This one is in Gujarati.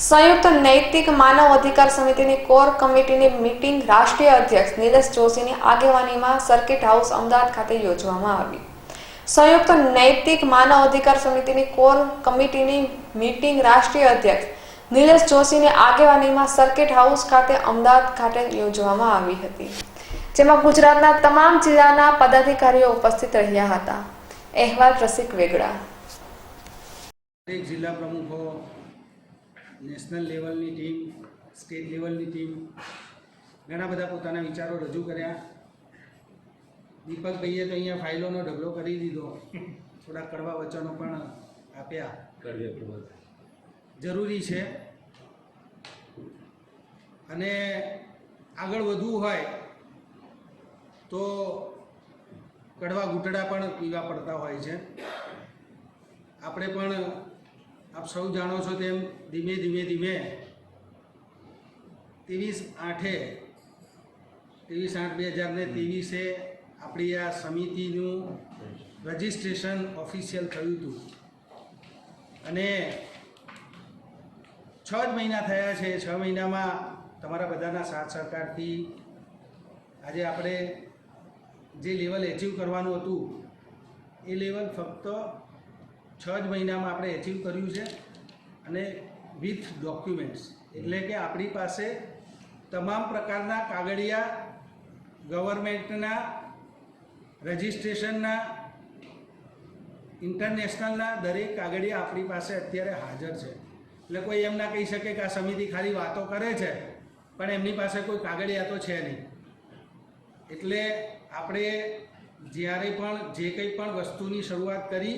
સંયુક્ત નૈતિક માનવ અધિકાર સમિતિની કોર કમિટીની મીટિંગ રાષ્ટ્રીય અધ્યક્ષ નીરજ જોશીની આગેવાનીમાં સર્કિટ હાઉસ અમદાવાદ ખાતે યોજવામાં આવી. સંયુક્ત નૈતિક માનવ અધિકાર સમિતિની કોર કમિટીની મીટિંગ રાષ્ટ્રીય અધ્યક્ષ નીરજ જોશીની આગેવાનીમાં સર્કિટ હાઉસ ખાતે અમદાવાદ ખાતે યોજવામાં આવી હતી. જેમાં ગુજરાતના તમામ જિલ્લાના પદાધિકારીઓ ઉપસ્થિત રહ્યા હતા. અહેવાલ રસિક વેગડા. જિલ્લા પ્રમુખો નેશનલ લેવલની ટીમ સ્ટેટ લેવલની ટીમ ઘણા બધા પોતાના વિચારો રજૂ કર્યા. દીપકભાઈએ તો અહીંયા ફાઇલોનો ઢગલો કરી દીધો. થોડા કડવા વચનો પણ આપ્યા. જરૂરી છે. અને આગળ વધવું હોય તો કડવા ઘૂંટડા પણ પીવા પડતા હોય છે. આપણે પણ આપ સૌ જાણો છો તેમ ધીમે ધીમે ધીમે ત્રેવીસ આઠે, ત્રેવીસ આઠ બે હજાર ને ત્રેવીસે આપણી આ સમિતિનું રજિસ્ટ્રેશન ઓફિશિયલ થયું હતું. અને છ જ મહિના થયા છે, છ મહિનામાં તમારા બધાના સાથ સહકારથી આજે આપણે જે લેવલ એચીવ કરવાનું હતું, એ લેવલ ફક્ત છ જ મહિનામાં આપણે એચીવ કર્યું છે અને વિથ ડોક્યુમેન્ટ્સ એટલે કે આપણી પાસે તમામ પ્રકારના કાગળિયા ગવર્મેન્ટના રજિસ્ટ્રેશનના ઇન્ટરનેશનલના દરેક કાગળિયા આપણી પાસે અત્યારે હાજર છે. એટલે કોઈ એમ ના કહી શકે કે આ સમિતિ ખાલી વાતો કરે છે, પણ એમની પાસે કોઈ કાગળિયા તો છે નહીં. એટલે આપણે જ્યારે પણ જે કંઈ પણ વસ્તુની શરૂઆત કરી